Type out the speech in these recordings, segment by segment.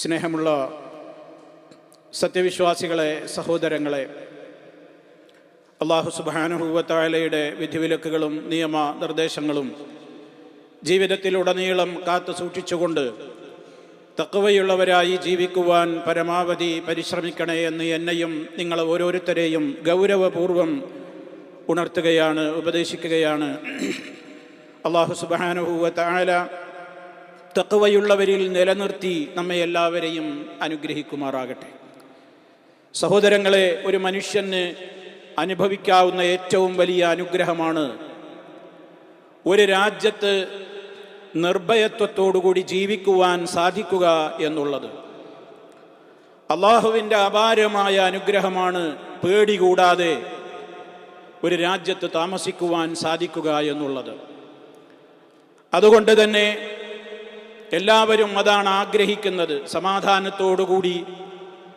സ്നേഹമുള്ള സത്യവിശ്വാസികളെ സഹോദരങ്ങളെ അള്ളാഹു സുബാനുഭൂവത്തായാലയുടെ വിധിവിലക്കുകളും നിയമ നിർദ്ദേശങ്ങളും ജീവിതത്തിലുടനീളം കാത്തു സൂക്ഷിച്ചുകൊണ്ട് തക്കവയുള്ളവരായി ജീവിക്കുവാൻ പരമാവധി പരിശ്രമിക്കണേ എന്ന് എന്നെയും നിങ്ങൾ ഓരോരുത്തരെയും ഗൗരവപൂർവം ഉണർത്തുകയാണ് ഉപദേശിക്കുകയാണ്. അള്ളാഹു സുബാനുഭൂവത്തായാല തക്കവയുള്ളവരിൽ നിലനിർത്തി നമ്മെ എല്ലാവരെയും അനുഗ്രഹിക്കുമാറാകട്ടെ. സഹോദരങ്ങളെ ഒരു മനുഷ്യന് അനുഭവിക്കാവുന്ന ഏറ്റവും വലിയ അനുഗ്രഹമാണ് ഒരു രാജ്യത്ത് നിർഭയത്വത്തോടുകൂടി ജീവിക്കുവാൻ സാധിക്കുക എന്നുള്ളത്. അള്ളാഹുവിന്റെ അപാരമായ അനുഗ്രഹമാണ് പേടി കൂടാതെ ഒരു രാജ്യത്ത് താമസിക്കുവാൻ സാധിക്കുക എന്നുള്ളത്. അതുകൊണ്ട് തന്നെ എല്ലാവരും അതാണ് ആഗ്രഹിക്കുന്നത്. സമാധാനത്തോടുകൂടി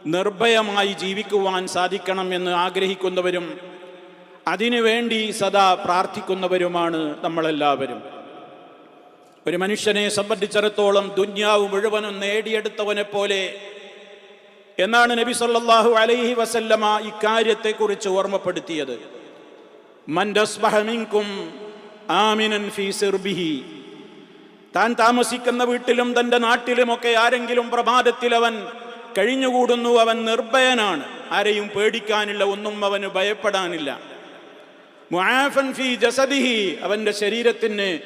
നിർഭയമായി ജീവിക്കുവാൻ സാധിക്കണം എന്ന് ആഗ്രഹിക്കുന്നവരും അതിനുവേണ്ടി സദാ പ്രാർത്ഥിക്കുന്നവരുമാണ് നമ്മളെല്ലാവരും. ഒരു മനുഷ്യനെ സംബന്ധിച്ചിടത്തോളം ദുന്യാവ് മുഴുവനും നേടിയെടുത്തവനെ പോലെ എന്നാണ് നബി സല്ലാഹു അലൈഹി വസല്ലമ ഇക്കാര്യത്തെക്കുറിച്ച് ഓർമ്മപ്പെടുത്തിയത്. മൻഡസ് ആമിനൻ ഫീ സിർബിഹി. താൻ താമസിക്കുന്ന വീട്ടിലും തന്റെ നാട്ടിലുമൊക്കെ ആരെങ്കിലും പ്രഭാതത്തിൽ അവൻ കഴിഞ്ഞുകൂടുന്നു അവൻ നിർഭയനാണ്. ആരെയും പേടിക്കാനില്ല ഒന്നും അവന് ഭയപ്പെടാനില്ല. അവന്റെ ശരീരത്തിന്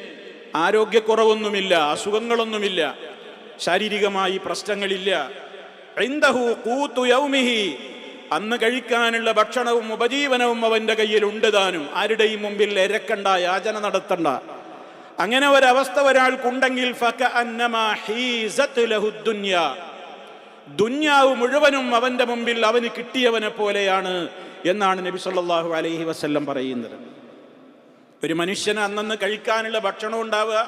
ആരോഗ്യക്കുറവൊന്നുമില്ല അസുഖങ്ങളൊന്നുമില്ല ശാരീരികമായി പ്രശ്നങ്ങളില്ല. അന്ന് കഴിക്കാനുള്ള ഭക്ഷണവും ഉപജീവനവും അവന്റെ കയ്യിൽ ഉണ്ട് താനും. ആരുടെയും മുമ്പിൽ എരക്കണ്ട യാചന നടത്തണ്ട. അങ്ങനെ ഒരവസ്ഥ ഒരാൾക്കുണ്ടെങ്കിൽ ദുന്യാവ് മുഴുവനും അവന്റെ മുമ്പിൽ അവന് കിട്ടിയവനെ പോലെയാണ് എന്നാണ് നബി സല്ലാഹു അലൈഹി വസ്ല്ലം പറയുന്നത്. ഒരു മനുഷ്യന് അന്നന്ന് കഴിക്കാനുള്ള ഭക്ഷണം ഉണ്ടാവുക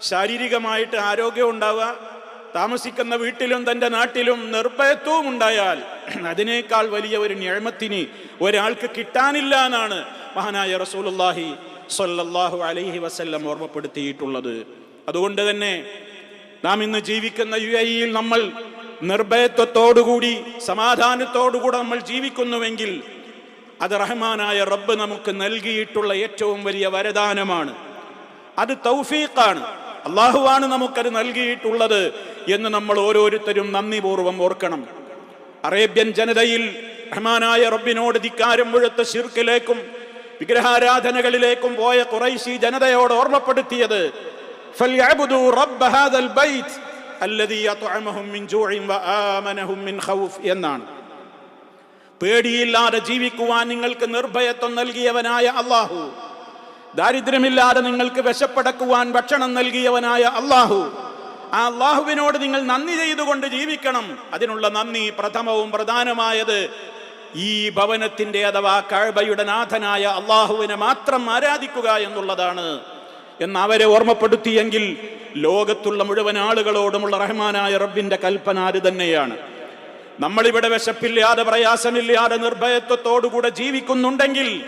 ശാരീരികമായിട്ട് ആരോഗ്യം ഉണ്ടാവുക താമസിക്കുന്ന വീട്ടിലും തന്റെ നാട്ടിലും നിർഭയത്വവും ഉണ്ടായാൽ അതിനേക്കാൾ വലിയ ഒരു ഞഴമത്തിന് ഒരാൾക്ക് കിട്ടാനില്ല എന്നാണ് മഹാനായ റസൂലുള്ളാഹി സ്വല്ലല്ലാഹു അലൈഹി വസല്ലം ഓർമ്മപ്പെടുത്തിയിട്ടുള്ളത്. അതുകൊണ്ട് തന്നെ നാം ഇന്ന് ജീവിക്കുന്ന യു എയിൽ നമ്മൾ നിർഭയത്വത്തോടുകൂടി സമാധാനത്തോടുകൂടി നമ്മൾ ജീവിക്കുന്നുവെങ്കിൽ അത് റഹ്മാനായ റബ്ബ് നമുക്ക് നൽകിയിട്ടുള്ള ഏറ്റവും വലിയ വരദാനമാണ്. അത് തൗഫീഖാണ്. അള്ളാഹുവാണ് നമുക്കത് നൽകിയിട്ടുള്ളത് എന്ന് നമ്മൾ ഓരോരുത്തരും നന്ദിപൂർവം ഓർക്കണം. അറേബ്യൻ ജനതയിൽ റഹ്മാനായ റബ്ബിനോട് ധിക്കാരം മുഴുത്ത ശിർക്കിലേക്കും വിഗ്രഹാരാധനകളിലേക്കും പോയ കുറൈശി ജനതയോട് ഓർമ്മപ്പെടുത്തിയത് എന്നാണ്. പേടിയില്ലാതെ ജീവിക്കുവാൻ നിങ്ങൾക്ക് നിർഭയത്വം നൽകിയവനായ അള്ളാഹു ദാരിദ്ര്യമില്ലാതെ നിങ്ങൾക്ക് വിശപ്പടക്കുവാൻ ഭക്ഷണം നൽകിയവനായ അള്ളാഹു ആ അള്ളാഹുവിനോട് നിങ്ങൾ നന്ദി ചെയ്തുകൊണ്ട് ജീവിക്കണം. അതിനുള്ള നന്ദി പ്രഥമവും പ്രധാനമായത് ഈ ഭവനത്തിന്റെ അഥവാ കഴബയുടെ നാഥനായ അള്ളാഹുവിനെ മാത്രം ആരാധിക്കുക എന്നുള്ളതാണ്. എന്ന് അവരെ ഓർമ്മപ്പെടുത്തിയെങ്കിൽ ലോകത്തുള്ള മുഴുവൻ ആളുകളോടുമുള്ള റഹ്മാനായ റബ്ബിന്റെ കൽപ്പന അത് തന്നെയാണ്. നമ്മളിവിടെ വിശപ്പില്ലാതെ പ്രയാസമില്ലാതെ നിർഭയത്വത്തോടുകൂടെ ജീവിക്കുന്നുണ്ടെങ്കിൽ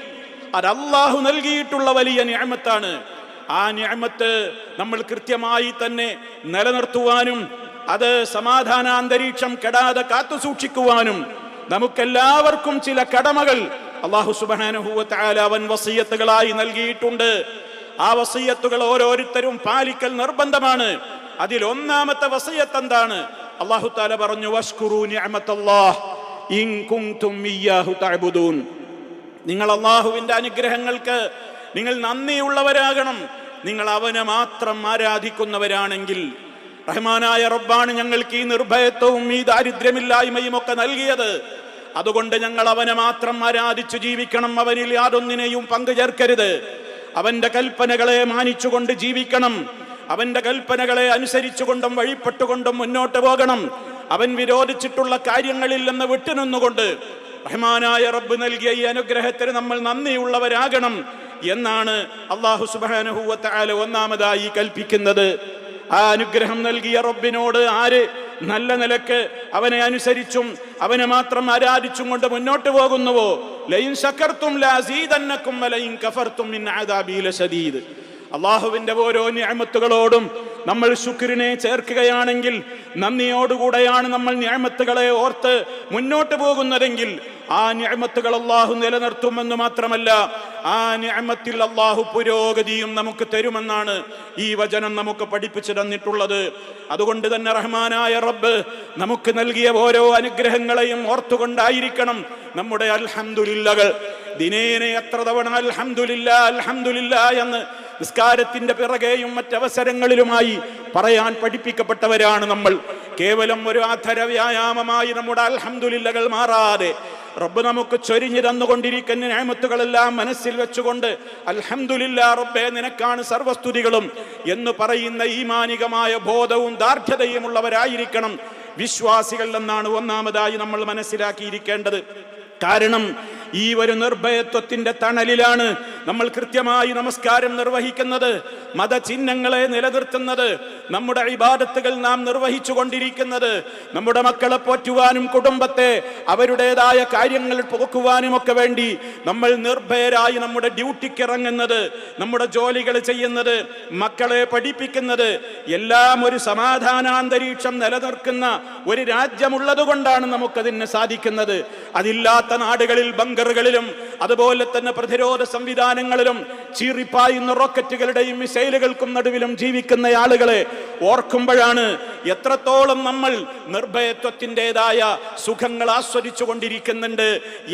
അത് അള്ളാഹു നൽകിയിട്ടുള്ള വലിയ ഞാമത്താണ് ആ ഞാമത്ത് നമ്മൾ കൃത്യമായി തന്നെ നിലനിർത്തുവാനും അത് സമാധാന അന്തരീക്ഷം കെടാതെ കാത്തു സൂക്ഷിക്കുവാനും നമുക്കെല്ലാവർക്കും ചില കടമകൾ അള്ളാഹു സുബാനുഭൂവത്തായ അവൻ വസീയത്തുകളായി നൽകിയിട്ടുണ്ട്. ആ വസീയത്തുകൾ ഓരോരുത്തരും പാലിക്കൽ നിർബന്ധമാണ്. അതിൽ ഒന്നാമത്തെ വസീയത്ത് എന്താണ്? അള്ളാഹു താല പറഞ്ഞു വഷ്കുറു നിങ്ങൾ അള്ളാഹുവിന്റെ അനുഗ്രഹങ്ങൾക്ക് നിങ്ങൾ നന്ദിയുള്ളവരാകണം. നിങ്ങൾ അവനെ മാത്രം ആരാധിക്കുന്നവരാണെങ്കിൽ റഹ്മാനായ റബ്ബാണ് ഞങ്ങൾക്ക് ഈ നിർഭയത്വവും ഈ ദാരിദ്ര്യമില്ലായ്മയും ഒക്കെ നൽകിയത്. അതുകൊണ്ട് ഞങ്ങൾ അവനെ മാത്രം ആരാധിച്ചു ജീവിക്കണം അവനിൽ യാതൊന്നിനെയും പങ്കുചേർക്കരുത്. അവന്റെ കൽപ്പനകളെ മാനിച്ചുകൊണ്ട് ജീവിക്കണം. അവന്റെ കൽപ്പനകളെ അനുസരിച്ചുകൊണ്ടും വഴിപ്പെട്ടുകൊണ്ടും മുന്നോട്ട് പോകണം. അവൻ വിരോധിച്ചിട്ടുള്ള കാര്യങ്ങളിൽ നിന്ന് വിട്ടുനിന്നുകൊണ്ട് റഹ്മാനായ റബ്ബ് നൽകിയ ഈ അനുഗ്രഹത്തിന് നമ്മൾ നന്ദിയുള്ളവരാകണം എന്നാണ് അള്ളാഹു സുബാനുഹൂവത്താല ഒന്നാമതായി കൽപ്പിക്കുന്നത്. ആ അനുഗ്രഹം നൽകിയ റബ്ബിനോട് ആര് നല്ല നിലയ്ക്ക് അവനെ അനുസരിച്ചും അവനെ മാത്രം ആരാധിച്ചും കൊണ്ട് മുന്നോട്ട് പോകുന്നുവോ? ലൈൻ ശക്കർത്തും ലാസീതന്നക്കും ലൈൻ മിൻ ഓരോ ഞാമത്തുകളോടും നമ്മൾ ശുക്രിനെ ചേർക്കുകയാണെങ്കിൽ നന്ദിയോടുകൂടെയാണ് നമ്മൾ ഞാമത്തുകളെ ഓർത്ത് മുന്നോട്ട് പോകുന്നതെങ്കിൽ ആ ഞാമത്തുകൾ അള്ളാഹു നിലനിർത്തുമെന്ന് മാത്രമല്ല ആ ഞാമത്തിൽ അള്ളാഹു പുരോഗതിയും നമുക്ക് തരുമെന്നാണ് ഈ വചനം നമുക്ക് പഠിപ്പിച്ചു തന്നിട്ടുള്ളത്. അതുകൊണ്ട് തന്നെ റഹ്മാനായ റബ്ബ് നമുക്ക് നൽകിയ ഓരോ അനുഗ്രഹങ്ങളെയും ഓർത്തുകൊണ്ടായിരിക്കണം നമ്മുടെ അൽഹംദുലില്ലകൾ ദിനേനെ എത്ര തവണ അൽഹംദുലില്ല അൽഹംദുലില്ല എന്ന് നിസ്കാരത്തിന്റെ പിറകെയും മറ്റവസരങ്ങളിലുമായി പറയാൻ പഠിപ്പിക്കപ്പെട്ടവരാണ് നമ്മൾ. കേവലം ഒരു ആധര വ്യായാമമായി നമ്മുടെ അൽഹംദുലില്ലകൾ മാറാതെ റബ്ബ് നമുക്ക് ചൊരിഞ്ഞു തന്നുകൊണ്ടിരിക്കുന്ന ഞാമത്തുകളെല്ലാം മനസ്സിൽ വെച്ചുകൊണ്ട് അൽഹംദുലില്ല റബ്ബെ നിനക്കാണ് സർവസ്തുതികളും എന്ന് പറയുന്ന ഈമാനികമായ ബോധവും ദാർഢ്യതയുമുള്ളവരായിരിക്കണം. വിശ്വാസികൾ എന്നാണ് ഒന്നാമതായി നമ്മൾ മനസ്സിലാക്കിയിരിക്കേണ്ടത്. കാരണം ഈ ഒരു നിർഭയത്വത്തിന്റെ തണലിലാണ് നമ്മൾ കൃത്യമായി നമസ്കാരം നിർവഹിക്കുന്നത്. മതചിഹ്നങ്ങളെ നിലനിർത്തുന്നത്. നമ്മുടെ ഇബാദത്തുകൾ നാം നിർവഹിച്ചു കൊണ്ടിരിക്കുന്നത്. നമ്മുടെ മക്കളെ പോറ്റുവാനും കുടുംബത്തെ അവരുടേതായ കാര്യങ്ങൾ പോക്കുവാനും ഒക്കെ വേണ്ടി നമ്മൾ നിർഭയരായി നമ്മുടെ ഡ്യൂട്ടിക്ക് ഇറങ്ങുന്നത് നമ്മുടെ ജോലികൾ ചെയ്യുന്നത് മക്കളെ പഠിപ്പിക്കുന്നത് എല്ലാം ഒരു സമാധാനാന്തരീക്ഷം നിലനിർക്കുന്ന ഒരു രാജ്യമുള്ളതുകൊണ്ടാണ് നമുക്കതിന് സാധിക്കുന്നത്. അതില്ലാത്ത നാടുകളിൽ ബങ്കറുകളിലും അതുപോലെ തന്നെ പ്രതിരോധ സംവിധാനങ്ങളിലും ചീറിപ്പായുന്ന റോക്കറ്റുകളുടെയും മിസൈലുകൾക്കും നടുവിലും ജീവിക്കുന്ന ആളുകളെ ഓർക്കുമ്പോഴാണ് എത്രത്തോളം നമ്മൾ നിർഭയത്വത്തിന്റെതായ സുഖങ്ങൾ ആസ്വദിച്ചു കൊണ്ടിരിക്കുന്നുണ്ട്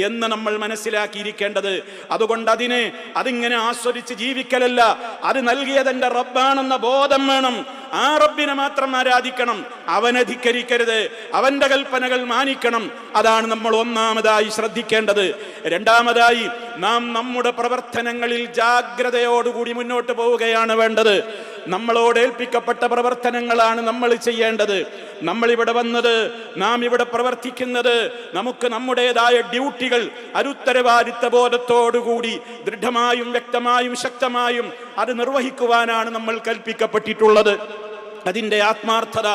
എന്ന് നമ്മൾ മനസ്സിലാക്കിയിരിക്കേണ്ടത്. അതുകൊണ്ട് അതിനെ അതിങ്ങനെ ആസ്വദിച്ച് ജീവിക്കലല്ല. അത് നൽകിയതെന്റെ റബ്ബാണെന്ന ബോധം വേണം. ആ റബ്ബിനെ മാത്രം ആരാധിക്കണം. അവനെ ധിക്കരിക്കരുത്. അവന്റെ കൽപ്പനകൾ മാനിക്കണം. അതാണ് നമ്മൾ ഒന്നാമതായി ശ്രദ്ധിക്കേണ്ടത്. രണ്ടാമതായി നാം നമ്മുടെ പ്രവർത്തനങ്ങളിൽ ജാഗ്രതയോടുകൂടി മുന്നോട്ട് പോവുകയാണ് വേണ്ടത്. നമ്മളോട് ഏൽപ്പിക്കപ്പെട്ട പ്രവർത്തനങ്ങളാണ് നമ്മൾ ചെയ്യേണ്ടത്. നമ്മൾ ഇവിടെ വന്നത് നാം ഇവിടെ പ്രവർത്തിക്കുന്നത് നമുക്ക് നമ്മുടേതായ ഡ്യൂട്ടികൾ അരുത്തരവാദിത്ത ബോധത്തോടുകൂടി ദൃഢമായും വ്യക്തമായും ശക്തമായും അത് നിർവഹിക്കുവാനാണ് നമ്മൾ കൽപ്പിക്കപ്പെട്ടിട്ടുള്ളത്. അതിന്റെ ആത്മാർത്ഥത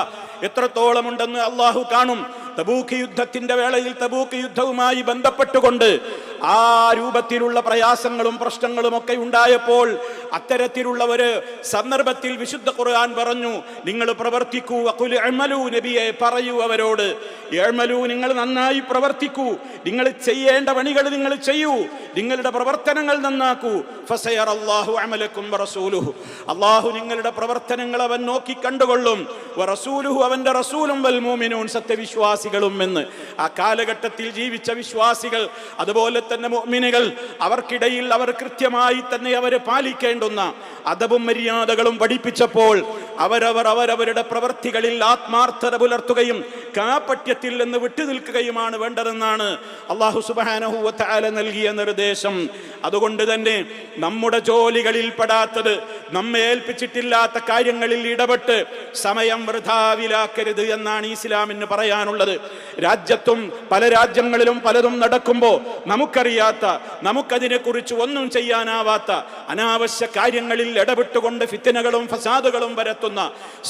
എത്രത്തോളമുണ്ടെന്ന് അള്ളാഹു കാണും. തബൂക്ക് യുദ്ധത്തിന്റെ വേളയിൽ തബൂക്ക് യുദ്ധവുമായി ബന്ധപ്പെട്ടുകൊണ്ട് ആ രൂപത്തിലുള്ള പ്രയാസങ്ങളും പ്രശ്നങ്ങളും ഒക്കെ ഉണ്ടായപ്പോൾ അത്തരത്തിലുള്ളവര് സന്ദർഭത്തിൽ വിശുദ്ധ ഖുർആൻ പറഞ്ഞു നിങ്ങൾ പ്രവർത്തിക്കൂ അക്കുൽ ഇഅ്മലൂ നബിയെ പറയൂ അവരോട്. എഴ്മലു നിങ്ങൾ നന്നായി പ്രവർത്തിക്കൂ. നിങ്ങൾ ചെയ്യേണ്ട പണികൾ നിങ്ങൾ ചെയ്യൂ. നിങ്ങളുടെ പ്രവർത്തനങ്ങൾ നന്നാക്കൂ. ഫസയർ അള്ളാഹു അമലക്കും റസൂലുഹു അള്ളാഹു നിങ്ങളുടെ പ്രവർത്തനങ്ങൾ അവൻ നോക്കി കണ്ടുകൊള്ളും. റസൂലുഹു അവന്റെ റസൂലും വൽ മൂമിനൂൻ സത്യവിശ്വാസികളും എന്ന്. ആ കാലഘട്ടത്തിൽ ജീവിച്ച വിശ്വാസികൾ അതുപോലെ തന്നെ മുഅ്മിനുകൾ. അവർക്കിടയിൽ അവർ കൃത്യമായി തന്നെ അവർ പാലിക്കേണ്ടുന്ന അദബും മര്യാദകളും പഠിപ്പിച്ചപ്പോൾ അവരവർ അവരവരുടെ പ്രവൃത്തികളിൽ ആത്മാർത്ഥത പുലർത്തുകയും കാപട്യത്തിൽ നിന്ന് വിട്ടുനിൽക്കുകയുമാണ് വേണ്ടതെന്നാണ് അള്ളാഹു സുബാനഹുല നൽകിയ നിർദ്ദേശം. അതുകൊണ്ട് തന്നെ നമ്മുടെ ജോലികളിൽ പെടാത്തത് നമ്മെ ഏൽപ്പിച്ചിട്ടില്ലാത്ത കാര്യങ്ങളിൽ ഇടപെട്ട് സമയം വൃഥാവിലാക്കരുത് എന്നാണ് ഇസ്ലാമിന് പറയാനുള്ളത്. രാജ്യത്തും പല രാജ്യങ്ങളിലും പലതും നടക്കുമ്പോൾ നമുക്കറിയാത്ത നമുക്കതിനെ കുറിച്ച് ഒന്നും ചെയ്യാനാവാത്ത അനാവശ്യ കാര്യങ്ങളിൽ ഇടപെട്ടുകൊണ്ട് ഫിത്തനകളും ഫസാദുകളും പരത്തുന്ന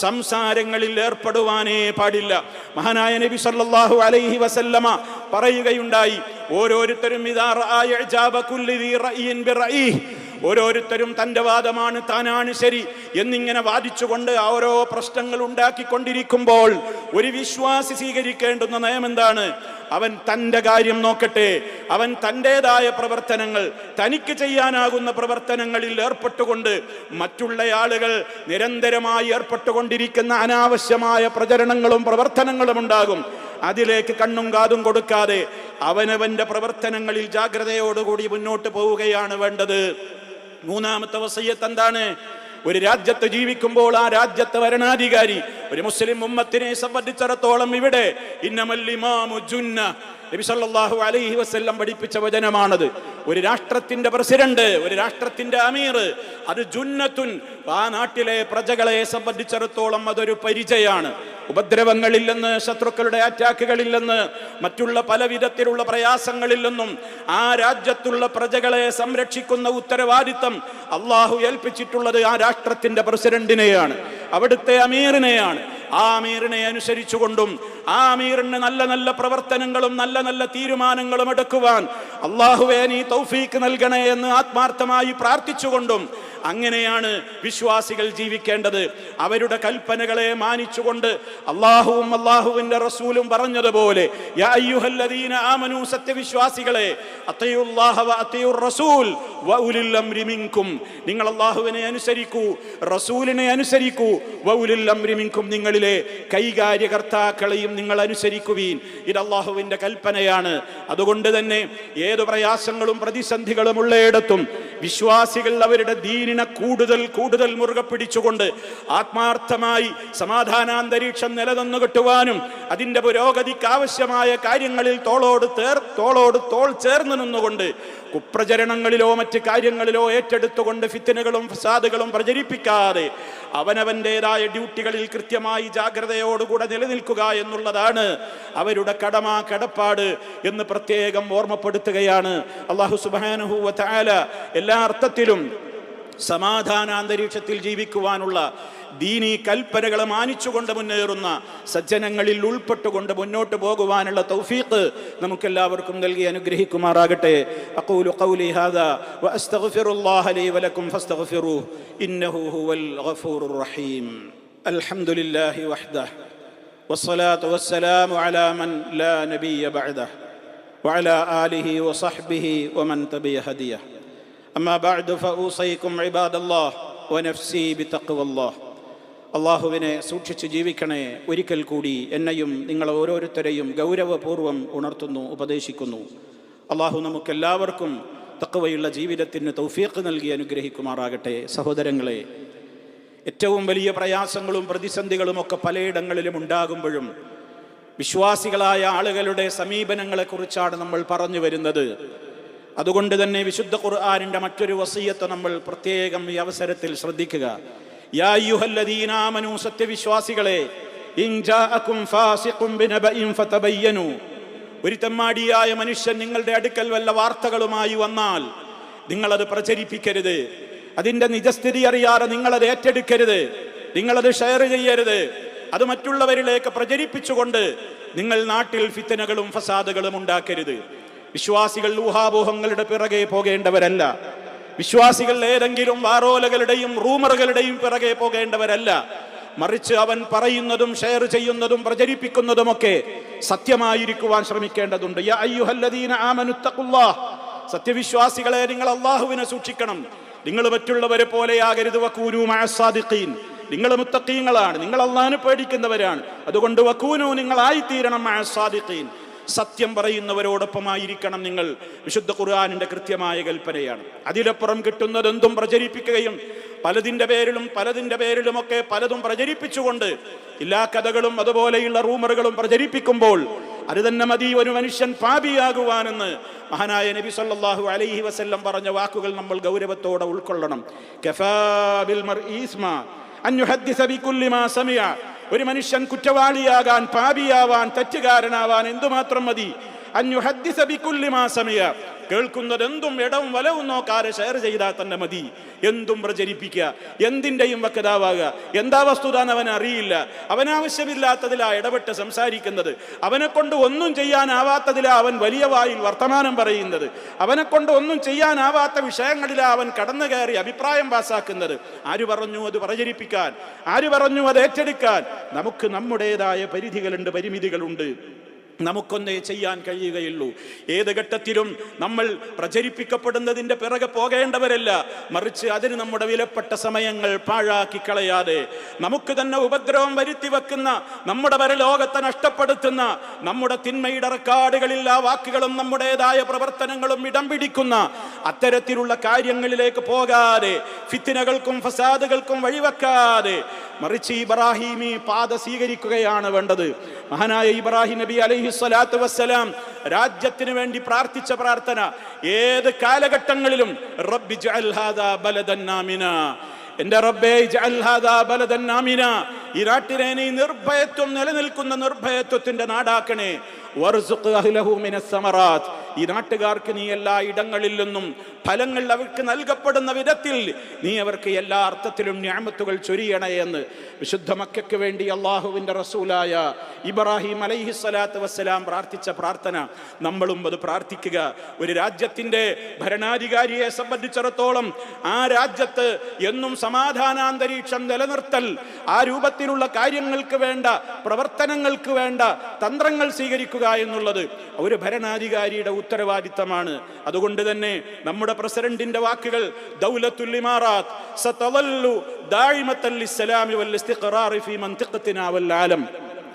സംസാരങ്ങളിൽ ഏർപ്പെടുവാനേ പാടില്ല. മഹാനായ നബി സല്ലല്ലാഹു അലൈഹി വസല്ലമ പറയുകയുണ്ടായി ഓരോരുത്തരും ഇതാ ഓരോരുത്തരും തന്റെ വാദമാണ് താനാണ് ശരി എന്നിങ്ങനെ വാദിച്ചുകൊണ്ട് ഓരോ പ്രശ്നങ്ങൾ ഉണ്ടാക്കിക്കൊണ്ടിരിക്കുമ്പോൾ ഒരു വിശ്വാസി സ്വീകരിക്കേണ്ടുന്ന നയം എന്താണ്? അവൻ തന്റെ കാര്യം നോക്കട്ടെ. അവൻ തന്റെതായ പ്രവർത്തനങ്ങൾ തനിക്ക് ചെയ്യാനാകുന്ന പ്രവർത്തനങ്ങളിൽ ഏർപ്പെട്ടുകൊണ്ട് മറ്റുള്ള ആളുകൾ നിരന്തരമായി ഏർപ്പെട്ടുകൊണ്ടിരിക്കുന്ന അനാവശ്യമായ പ്രചരണങ്ങളും പ്രവർത്തനങ്ങളും ഉണ്ടാകും. അതിലേക്ക് കണ്ണും കാതും കൊടുക്കാതെ അവനവന്റെ പ്രവർത്തനങ്ങളിൽ ജാഗ്രതയോടുകൂടി മുന്നോട്ട് പോവുകയാണ് വേണ്ടത്. മൂന്നാമത്തെ വസയ്യത്ത് എന്താണ്? ഒരു രാജ്യത്ത് ജീവിക്കുമ്പോൾ ആ രാജ്യത്തെ ഭരണാധികാരി ഒരു മുസ്ലിം ഉമ്മത്തിനെ സംബന്ധിച്ചിടത്തോളം ഇവിടെ ഇന്നമല്ലിമാമു ജുന്ന നബി സല്ലല്ലാഹു അലൈഹി വസല്ലം പഠിപ്പിച്ച വചനമാണത്. ഒരു രാഷ്ട്രത്തിന്റെ പ്രസിഡന്റ് ഒരു രാഷ്ട്രത്തിന്റെ അമീർ അത് ജുന്നത്തുൻ ആ നാട്ടിലെ പ്രജകളെ സംബന്ധിച്ചിടത്തോളം അതൊരു പരിചയമാണ്. ഉപദ്രവങ്ങളില്ലെന്ന് ശത്രുക്കളുടെ അറ്റാക്കുകളില്ലെന്ന് മറ്റുള്ള പല വിധത്തിലുള്ള പ്രയാസങ്ങളില്ലെന്നും ആ രാജ്യത്തുള്ള പ്രജകളെ സംരക്ഷിക്കുന്ന ഉത്തരവാദിത്തം അള്ളാഹു ഏൽപ്പിച്ചിട്ടുള്ളത് ആ രാഷ്ട്രത്തിന്റെ പ്രസിഡന്റിനെയാണ്. അവിടുത്തെ അമീറിനെയാണ്. ആ അമീറിനെ അനുസരിച്ചുകൊണ്ടും ആ അമീറിന് നല്ല നല്ല പ്രവർത്തനങ്ങളും നല്ല നല്ല തീരുമാനങ്ങളും എടുക്കുവാൻ അള്ളാഹുവേ നീ തൗഫീക്ക് നൽകണേ എന്ന് ആത്മാർത്ഥമായി പ്രാർത്ഥിച്ചുകൊണ്ടും അങ്ങനെയാണ് വിശ്വാസികൾ ജീവിക്കേണ്ടത്. അവരുടെ കൽപ്പനകളെ മാനിച്ചുകൊണ്ട് അള്ളാഹുവും അള്ളാഹുവിന്റെ റസൂലും പറഞ്ഞതുപോലെ ആമനൂ സത്യവിശ്വാസികളെ റസൂൽ നിങ്ങൾ അള്ളാഹുവിനെ അനുസരിക്കൂ റസൂലിനെ അനുസരിക്കൂ മിൻകും നിങ്ങളിലെ കൈകാര്യകർത്താക്കളെയും നിങ്ങൾ അനുസരിക്കുവീൻ. ഇത് അള്ളാഹുവിന്റെ കൽപ്പനയാണ്. അതുകൊണ്ട് തന്നെ ഏത് പ്രയാസങ്ങളും പ്രതിസന്ധികളും ഉള്ളയിടത്തും വിശ്വാസികൾ അവരുടെ ദീനിനെ കൂടുതൽ കൂടുതൽ മുറുകെ പിടിച്ചുകൊണ്ട് ആത്മാർത്ഥമായി സമാധാനാന്തരീക്ഷം നിലനിന്നു കിട്ടുവാനും അതിന്റെ പുരോഗതിക്ക് ആവശ്യമായ കാര്യങ്ങളിൽ തോളോട് തേർ തോളോട് തോൾ ചേർന്ന് നിന്നുകൊണ്ട് കുപ്രചരണങ്ങളിലോ മറ്റ് കാര്യങ്ങളിലോ ഏറ്റെടുത്തുകൊണ്ട് ഫിത്തനുകളും ഫസാദുകളും പ്രചരിപ്പിക്കാതെ അവനവന്റെതായ ഡ്യൂട്ടികളിൽ കൃത്യമായി ജാഗ്രതയോടുകൂടെ നിലനിൽക്കുക എന്നുള്ളതാണ് അവരുടെ കടമ കടപ്പാട് എന്ന് പ്രത്യേകം ഓർമ്മപ്പെടുത്തുകയാണ്. അള്ളാഹു സുബാനുഹൂവ താല എല്ലാ അർത്ഥത്തിലും സമാധാന അന്തരീക്ഷത്തിൽ ജീവിക്കുവാനുള്ള ദീനീ കൽപ്പനകളെ മാനിച്ചുകൊണ്ട് മുന്നേറുന്ന സജ്ജനങ്ങളിൽ ഉൾപ്പെട്ടുകൊണ്ട് മുന്നോട്ട് പോകുവാനുള്ള തൗഫീഖ് നമുക്കെല്ലാവർക്കും നൽകി അനുഗ്രഹിക്കുമാറാകട്ടെ അഖൂലു ഖൗലി ഹാദാ വഅസ്തഗ്ഫിറുല്ലാഹ ലീ വലക്കും ഫസ്തഗ്ഫിറൂഹു ഇന്നഹു ഹുവൽ ഗഫൂറുർ റഹീം അൽഹംദുലില്ലാഹി വഹ്ദഹു والصلاة والسلام على من لا نبي بعده وعلى آله وصحبه ومن تبع هديه أما بعد فأوصيكم عباد الله ونفسي بتقوى الله അള്ളാഹുവിനെ സൂക്ഷിച്ച് ജീവിക്കണേ ഒരിക്കൽ കൂടി എന്നെയും നിങ്ങൾ ഓരോരുത്തരെയും ഗൗരവപൂർവ്വം ഉണർത്തുന്നു ഉപദേശിക്കുന്നു അള്ളാഹു നമുക്കെല്ലാവർക്കും തക്കവയുള്ള ജീവിതത്തിന് തൗഫീഖ് നൽകി അനുഗ്രഹിക്കുമാറാകട്ടെ സഹോദരങ്ങളെ ഏറ്റവും വലിയ പ്രയാസങ്ങളും പ്രതിസന്ധികളും ഒക്കെ പലയിടങ്ങളിലും ഉണ്ടാകുമ്പോഴും വിശ്വാസികളായ ആളുകളുടെ സമീപനങ്ങളെക്കുറിച്ചാണ് നമ്മൾ പറഞ്ഞു വരുന്നത് അതുകൊണ്ട് തന്നെ വിശുദ്ധ ഖുർആാനിന്റെ മറ്റൊരു വസീയത്ത് നമ്മൾ പ്രത്യേകം ഈ അവസരത്തിൽ ശ്രദ്ധിക്കുക. യാ അയ്യുഹല്ലദീന ആമനൂ സത്യവിശ്വാസികളെ ഒരു മനുഷ്യൻ നിങ്ങളുടെ അടുക്കൽ വല്ല വാർത്തകളുമായി വന്നാൽ നിങ്ങളത് പ്രചരിപ്പിക്കരുത്. അതിന്റെ നിജസ്ഥിതി അറിയാതെ നിങ്ങളത് ഏറ്റെടുക്കരുത്. നിങ്ങളത് ഷെയർ ചെയ്യരുത്. അത് മറ്റുള്ളവരിലേക്ക് പ്രചരിപ്പിച്ചുകൊണ്ട് നിങ്ങൾ നാട്ടിൽ ഫിത്തനകളും ഫസാദുകളും ഉണ്ടാക്കരുത്. വിശ്വാസികൾ ഊഹാപോഹങ്ങളുടെ പിറകെ പോകേണ്ടവരല്ല. വിശ്വാസികൾ ഏതെങ്കിലും വാറോലകളുടെയും റൂമറുകളുടെയും പിറകെ പോകേണ്ടവരല്ല. മറിച്ച് അവൻ പറയുന്നതും ഷെയർ ചെയ്യുന്നതും പ്രചരിപ്പിക്കുന്നതുമൊക്കെ സത്യമായിരിക്കുവാൻ ശ്രമിക്കേണ്ടതുണ്ട്. സത്യവിശ്വാസികളെ നിങ്ങൾ അള്ളാഹുവിനെ സൂക്ഷിക്കണം. നിങ്ങൾ മറ്റുള്ളവരെ പോലെയാകരുത്. വക്കൂനു മഅസാദിഖീൻ നിങ്ങൾ മുത്തക്കീങ്ങളാണ് നിങ്ങൾ അള്ളാഹിനെ പേടിക്കുന്നവരാണ്. അതുകൊണ്ട് വക്കൂനു നിങ്ങളായിത്തീരണം മഅസാദിഖീൻ സത്യം പറയുന്നവരോടൊപ്പമായിരിക്കണം നിങ്ങൾ. വിശുദ്ധ ഖുർആാനിന്റെ കൃത്യമായ കൽപ്പനയാണ്. അതിലപ്പുറം കിട്ടുന്നതെന്തും പ്രചരിപ്പിക്കുകയും പലതിന്റെ പേരിലും പലതിന്റെ പേരിലുമൊക്കെ പലതും പ്രചരിപ്പിച്ചുകൊണ്ട് എല്ലാ കഥകളും അതുപോലെയുള്ള റൂമറുകളും പ്രചരിപ്പിക്കുമ്പോൾ അത് തന്നെ മതി ഒരു മനുഷ്യൻ പാപിയാകുവാനെന്ന് മഹാനായ നബി സല്ലാഹു അലൈഹി വസ്ല്ലം പറഞ്ഞ വാക്കുകൾ നമ്മൾ ഗൗരവത്തോടെ ഉൾക്കൊള്ളണം. ഒരു മനുഷ്യൻ കുറ്റവാളിയാകാൻ പാപിയാവാൻ തെറ്റുകാരനാവാൻ എന്തുമാത്രം മതി? കേൾക്കുന്നത് എന്തും ഇടവും വലവും നോക്കാതെ ഷെയർ ചെയ്താൽ തന്നെ മതി. എന്തും പ്രചരിപ്പിക്കുക. എന്തിന്റെയും വക്കതാവാകുക എന്താ വസ്തുത അവൻ അറിയില്ല. അവനാവശ്യമില്ലാത്തതിലാ ഇടപെട്ട് സംസാരിക്കുന്നത്. അവനെ കൊണ്ട് ഒന്നും ചെയ്യാനാവാത്തതിലാ അവൻ വലിയ വായിൽ വർത്തമാനം പറയുന്നത്. അവനെ കൊണ്ട് ഒന്നും ചെയ്യാനാവാത്ത വിഷയങ്ങളിലാ അവൻ കടന്നു കയറി അഭിപ്രായം പാസാക്കുന്നത്. ആര് പറഞ്ഞു അത് പ്രചരിപ്പിക്കാൻ? ആര് പറഞ്ഞു അത് ഏറ്റെടുക്കാൻ? നമുക്ക് നമ്മുടേതായ പരിധികളുണ്ട് പരിമിതികളുണ്ട്. നമുക്കൊന്നേ ചെയ്യാൻ കഴിയുകയുള്ളൂ. ഏത് ഘട്ടത്തിലും നമ്മൾ പ്രചരിപ്പിക്കപ്പെടുന്നതിന്റെ പിറകെ പോകേണ്ടവരല്ല. മറിച്ച് അതിന് നമ്മുടെ വിലപ്പെട്ട സമയങ്ങൾ പാഴാക്കി കളയാതെ നമുക്ക് തന്നെ ഉപദ്രവം വരുത്തി വെക്കുന്ന നമ്മുടെ പരലോകത്തെ നഷ്ടപ്പെടുത്തുന്ന നമ്മുടെ തിന്മയുടെ റെക്കാർഡുകളിൽ ആ വാക്കുകളും നമ്മുടേതായ പ്രവർത്തനങ്ങളും ഇടം പിടിക്കുന്ന അത്തരത്തിലുള്ള കാര്യങ്ങളിലേക്ക് പോകാതെ ഫിത്തിനകൾക്കും ഫസാദുകൾക്കും വഴിവെക്കാതെ മറിച്ച് ഇബ്രാഹിമി പാത സ്വീകരിക്കുകയാണ് വേണ്ടത്. മഹാനായ ഇബ്രാഹിം നബി അലൈഹി സ്വലാത്തു വസ്സലാം രാജ്യത്തിന് വേണ്ടി പ്രാർത്ഥിച്ച പ്രാർത്ഥന. ഏത് കാലഘട്ടങ്ങളിലും റബ്ബി എന്റെ റബ്ബേ ബലദന്നാമിന ഈ നാട്ടിനെ നീ നിർഭയത്വം നിലനിൽക്കുന്ന നിർഭയത്വത്തിന്റെ നാടാക്കണേ. വർസുഖ് അഹ്ലഹു മിനസ് സമറാത്ത്. ഈ നാട്ടുകാർക്ക് നീ എല്ലാ ഇടങ്ങളിൽ നിന്നും ഫലങ്ങൾ അവർക്ക് നൽകപ്പെടുന്ന വിധത്തിൽ നീ അവർക്ക് എല്ലാ അർത്ഥത്തിലും ഞാമത്തുകൾ ചൊരിയണേ എന്ന് വിശുദ്ധ മക്കയ്ക്ക് വേണ്ടി അള്ളാഹുവിന്റെ റസൂലായ ഇബ്രാഹിം അലൈഹി സ്വലാത്തു വസ്സലാം പ്രാർത്ഥിച്ച പ്രാർത്ഥന നമ്മളും അത് പ്രാർത്ഥിക്കുക. ഒരു രാജ്യത്തിന്റെ ഭരണാധികാരിയെ സംബന്ധിച്ചിടത്തോളം ആ രാജ്യത്ത് എന്നും സമാധാനാന്തരീക്ഷം നിലനിർത്തൽ ആ രൂപത്തിലുള്ള കാര്യങ്ങൾക്ക് വേണ്ട പ്രവർത്തനങ്ങൾക്ക് വേണ്ട തന്ത്രങ്ങൾ സ്വീകരിക്കുക എന്നുള്ളത് ഒരു ഭരണാധികാരിയുടെ ഉത്തരവാദിത്തമാണ്. അതുകൊണ്ട് തന്നെ നമ്മുടെ പ്രസിഡന്റിന്റെ വാക്കുകൾ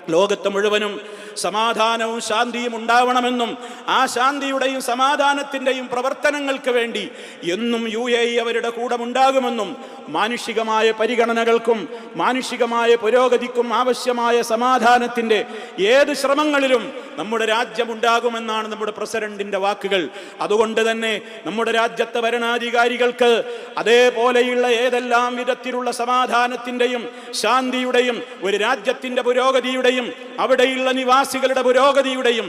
ലോകത്ത് മുഴുവനും സമാധാനവും ശാന്തിയും ഉണ്ടാവണമെന്നും ആ ശാന്തിയുടെയും സമാധാനത്തിന്റെയും പ്രവർത്തനങ്ങൾക്ക് വേണ്ടി എന്നും യു എ ഇ അവരുടെ കൂടെ ഉണ്ടാകുമെന്നും മാനുഷികമായ പരിഗണനകൾക്കും മാനുഷികമായ പുരോഗതിക്കും ആവശ്യമായ സമാധാനത്തിന്റെ ഏത് ശ്രമങ്ങളിലും നമ്മുടെ രാജ്യമുണ്ടാകുമെന്നാണ് നമ്മുടെ പ്രസിഡന്റിന്റെ വാക്കുകൾ. അതുകൊണ്ട് തന്നെ നമ്മുടെ രാജ്യത്തെ ഭരണാധികാരികൾക്ക് അതേപോലെയുള്ള ഏതെല്ലാം വിധത്തിലുള്ള സമാധാനത്തിന്റെയും ശാന്തിയുടെയും ഒരു രാജ്യത്തിന്റെ പുരോഗതിയുടെയും അവിടെയുള്ള നിവാസികളുടെ പുരോഗതിയുടെയും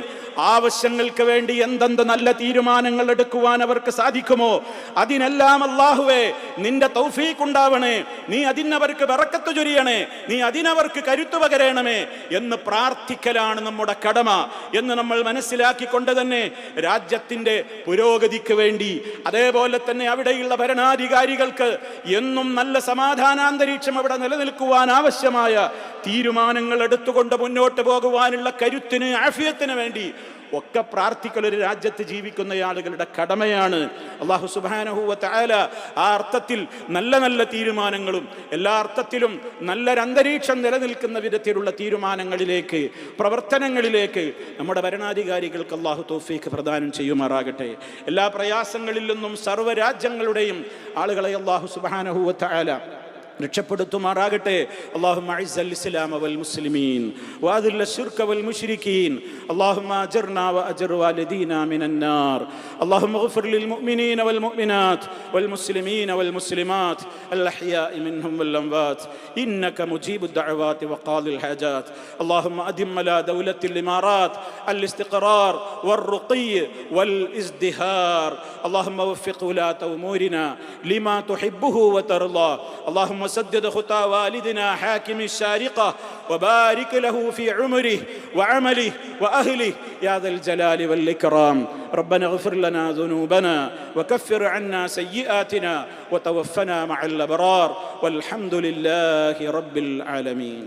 ആവശ്യങ്ങൾക്ക് വേണ്ടി എന്തെന്ത് നല്ല തീരുമാനങ്ങൾ എടുക്കുവാൻ അവർക്ക് സാധിക്കുമോ? അതിനെല്ലാം അള്ളാഹുവേ നിന്റെ തൗഫീഖ് ഉണ്ടാവണേ നീ അതിനവർക്ക് വിറക്കത്ത് ചൊരിയണേ നീ അതിനവർക്ക് കരുത്തു പകരണമേ എന്ന് പ്രാർത്ഥിക്കലാണ് നമ്മുടെ കടമ എന്ന് നമ്മൾ മനസ്സിലാക്കിക്കൊണ്ട് തന്നെ രാജ്യത്തിന്റെ പുരോഗതിക്ക് വേണ്ടി അതേപോലെ തന്നെ അവിടെയുള്ള ഭരണാധികാരികൾക്ക് എന്നും നല്ല സമാധാനാന്തരീക്ഷം അവിടെ നിലനിൽക്കുവാൻ ആവശ്യമായ തീരുമാനങ്ങൾ എടുത്തുകൊണ്ട് മുന്നോട്ട് പോകുവാനുള്ള കരുത്തിന് ആഫിയത്തിന് വേണ്ടി ഒക്കെ പ്രാർത്ഥിക്കൽ ഒരു രാജ്യത്ത് ജീവിക്കുന്ന ആളുകളുടെ കടമയാണ്. അള്ളാഹു സുബാനഹുവ ആല ആ അർത്ഥത്തിൽ നല്ല നല്ല തീരുമാനങ്ങളും എല്ലാ അർത്ഥത്തിലും നല്ലൊരന്തരീക്ഷം നിലനിൽക്കുന്ന വിധത്തിലുള്ള തീരുമാനങ്ങളിലേക്ക് പ്രവർത്തനങ്ങളിലേക്ക് നമ്മുടെ ഭരണാധികാരികൾക്ക് അള്ളാഹു തോഫീക്ക് പ്രദാനം ചെയ്യുമാറാകട്ടെ. എല്ലാ പ്രയാസങ്ങളിൽ നിന്നും സർവരാജ്യങ്ങളുടെയും ആളുകളെ അള്ളാഹു സുബാനഹുവ താല രക്ഷപ്പെടുത്തുമാറാകട്ടെ اللهم اعز الاسلام والمسلمين واذل الشرك والمشركين اللهم اجرنا واجر والدينا من النار اللهم اغفر للمؤمنين والمؤمنات والمسلمين والمسلمات الاحياء منهم والاموات انك مجيب الدعوات وقاضي الحاجات اللهم ادم على دوله الامارات الاستقرار والرقي والازدهار اللهم وفق ولاه امورنا لما تحبه وترضى اللهم سدد خطى والدنا حاكم الشارقة وبارك له في عمره وعمله وأهله. يا ذا الجلال والإكرام ربنا اغفر لنا ذنوبنا وكفر عنا سيئاتنا وتوفنا مع الأبرار. والحمد لله رب العالمين.